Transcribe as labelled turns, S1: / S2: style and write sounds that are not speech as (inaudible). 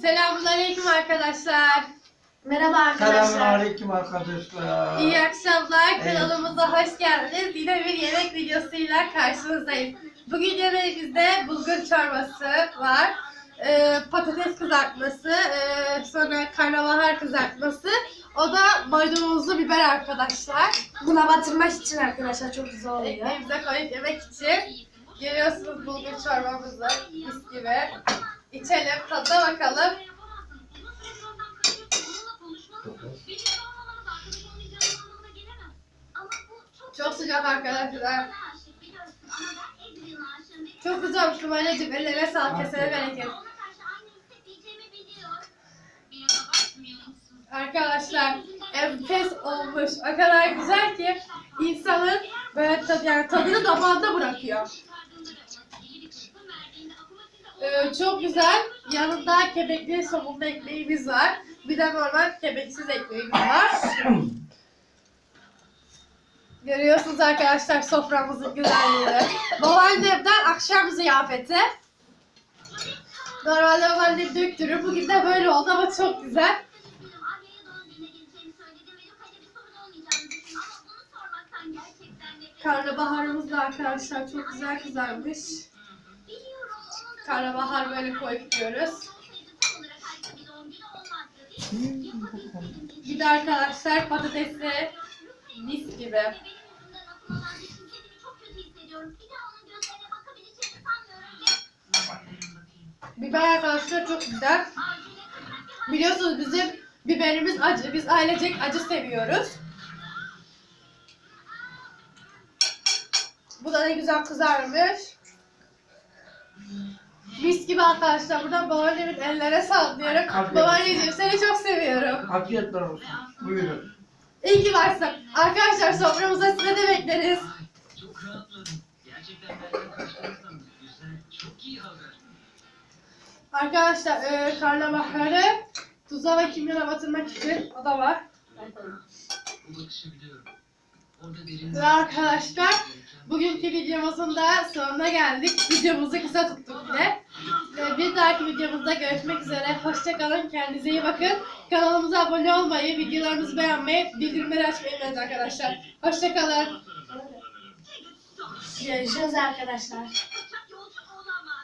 S1: Selamünaleyküm arkadaşlar.
S2: Merhaba arkadaşlar.
S3: Selamünaleyküm arkadaşlar.
S1: İyi akşamlar.
S3: Evet.
S1: Kanalımıza hoş geldiniz. Yine bir yemek videosuyla karşınızdayız. Bugün yemeğimizde bulgur çorbası var. Ee, patates kızartması, ee, sonra karnabahar kızartması. O da maydanozlu biber arkadaşlar.
S2: Buna batırmak için arkadaşlar çok güzel oluyor.
S1: Ekmeğimize koyup yemek için. Görüyorsunuz bulgur çorbamızı mis gibi. İçelim, tadına bakalım. Çok sıcak arkadaşlar. Çok güzel olmuş Kumaylacığım. Ellerine sağlık, kesene bereket. Arkadaşlar enfes olmuş. O kadar güzel ki insanın böyle tad, yani tadını damağında bırakıyor. Ee, çok güzel. Yanında kemikli somunlu ekmeğimiz var. Bir de normal kemeksiz ekmeğimiz var. (clears throat) Görüyorsunuz arkadaşlar soframızın güzelliğini. (laughs) Babaannemden akşam ziyafeti. Normalde babaannem döktürür. Bugün de böyle oldu ama çok güzel. (laughs) Karnabaharımız da arkadaşlar çok güzel kızarmış. Karnabahar böyle koyup yiyoruz. Bir de arkadaşlar patatesli mis gibi. Biber arkadaşlar çok güzel. Biliyorsunuz bizim biberimiz acı. Biz ailecek acı seviyoruz. Bu da ne güzel kızarmış. Mis gibi arkadaşlar. Buradan babaannemin ellerine sağlıyorum.
S3: Afiyet
S1: Babaanneciğim seni çok seviyorum.
S3: Afiyetler olsun. Buyurun.
S1: İyi ki varsın. Arkadaşlar soframıza size de bekleriz.
S4: Çok rahatladım. Gerçekten benden karşılarsan güzel, çok iyi haber.
S1: Arkadaşlar e, karnabaharı tuza ve kimyona batırmak için o da var.
S4: Bu bakışı biliyorum. Orada derin...
S1: Ve arkadaşlar bugünkü videomuzun da sonuna geldik. Videomuzu kısa tuttuk bile. Bir dahaki videomuzda görüşmek üzere. Hoşçakalın. Kendinize iyi bakın. Kanalımıza abone olmayı, videolarımızı beğenmeyi, bildirimleri açmayı unutmayın arkadaşlar. Hoşçakalın.
S2: Görüşürüz arkadaşlar.